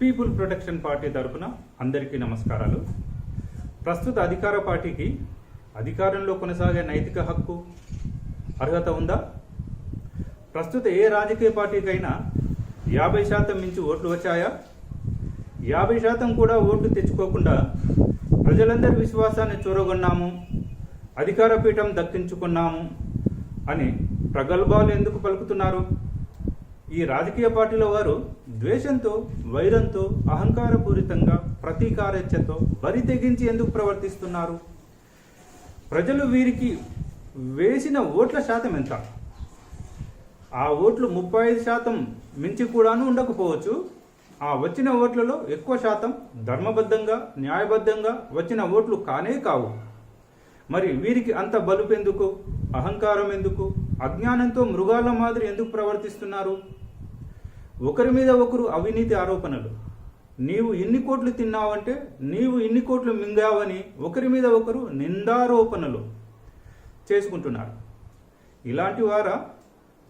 People protection party తరఫున అందరికీ నమస్కారాలు. ప్రస్తుత అధికార పార్టీకి అధికారంలో కొనసాగే నైతిక హక్కు అర్హత ఉందా? ప్రస్తుత ఏ రాజకీయ పార్టీకైనా యాభై శాతం మించి ఓట్లు వచ్చాయా? యాభై శాతం కూడా ఓట్లు తెచ్చుకోకుండా ప్రజలందరి విశ్వాసాన్ని చూరగొన్నాము అధికార పీఠం దక్కించుకున్నాము అని ప్రగల్భాలు ఎందుకు పలుకుతున్నారు? ఈ రాజకీయ పార్టీల వారు ద్వేషంతో వైరంతో అహంకారపూరితంగా ప్రతీకారేచ్ఛతో బరి తెగించి ఎందుకు ప్రవర్తిస్తున్నారు? ప్రజలు వీరికి వేసిన ఓట్ల శాతం ఎంత? ఆ ఓట్లు ముప్పై ఐదు శాతం మించి కూడాను ఉండకపోవచ్చు. ఆ వచ్చిన ఓట్లలో ఎక్కువ శాతం ధర్మబద్ధంగా న్యాయబద్ధంగా వచ్చిన ఓట్లు కానే కావు. మరి వీరికి అంత బలుపెందుకు అహంకారం ఎందుకు? అజ్ఞానంతో మృగాల మాదిరి ఎందుకు ప్రవర్తిస్తున్నారు? ఒకరి మీద ఒకరు అవినీతి ఆరోపణలు. నీవు ఇన్ని కోట్లు తిన్నావంటే నీవు ఇన్ని కోట్లు మింగావని ఒకరి మీద ఒకరు నిందారోపణలు చేసుకుంటున్నారు. ఇలాంటి వారా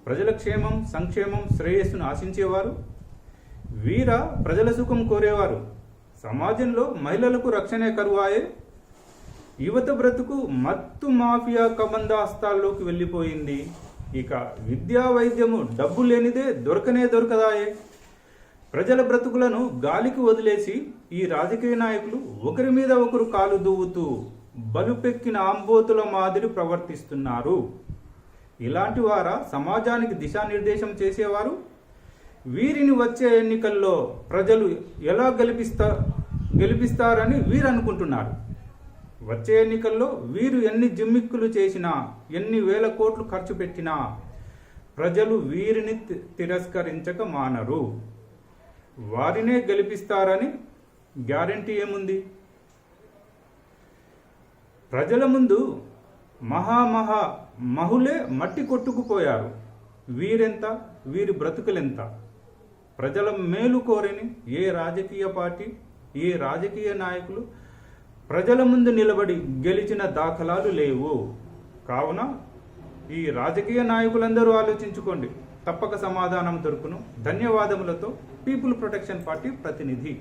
ప్రజల క్షేమం సంక్షేమం శ్రేయస్సును ఆశించేవారు? వీర ప్రజల సుఖం కోరేవారు? సమాజంలో మహిళలకు రక్షణే కరువాయే? యువత బ్రతుకు మత్తు మాఫియా కమందాస్తాల్లోకి వెళ్ళిపోయింది. ఇక విద్యా వైద్యము డబ్బు లేనిదే దొరకనే దొరకదాయే. ప్రజల బ్రతుకులను గాలికి వదిలేసి ఈ రాజకీయ నాయకులు ఒకరి మీద ఒకరు కాలు దువ్వుతూ బలుపెక్కిన ఆంబోతుల మాదిరి ప్రవర్తిస్తున్నారు. ఇలాంటి వారా సమాజానికి దిశానిర్దేశం చేసేవారు? వీరిని వచ్చే ఎన్నికల్లో ప్రజలు ఎలా గెలిపిస్తా గెలిపిస్తారని వీరు అనుకుంటున్నారు వచ్చే ఎన్నికల్లో వీరు ఎన్ని జిమ్మిక్కులు చేసినా ఎన్ని వేల కోట్లు ఖర్చు పెట్టినా ప్రజలు వీరిని తి- తిరస్కరించక మానరు. వారినే గెలిపిస్తారని గ్యారంటీ ఏముంది? ప్రజల ముందు మహామహా మహులే మట్టి కొట్టుకుపోయారు. వీరెంత? వీరి బ్రతుకులెంత? ప్రజల మేలు కోరని ఏ రాజకీయ పార్టీ ఏ రాజకీయ నాయకులు ప్రజల ముందు నిలబడి గెలిచిన దాఖలాలు లేవు. కావున ఈ రాజకీయ నాయకులందరూ ఆలోచించుకోండి. తప్పక సమాధానం దొరుకును. ధన్యవాదములతో పీపుల్ ప్రొటెక్షన్ పార్టీ ప్రతినిధి.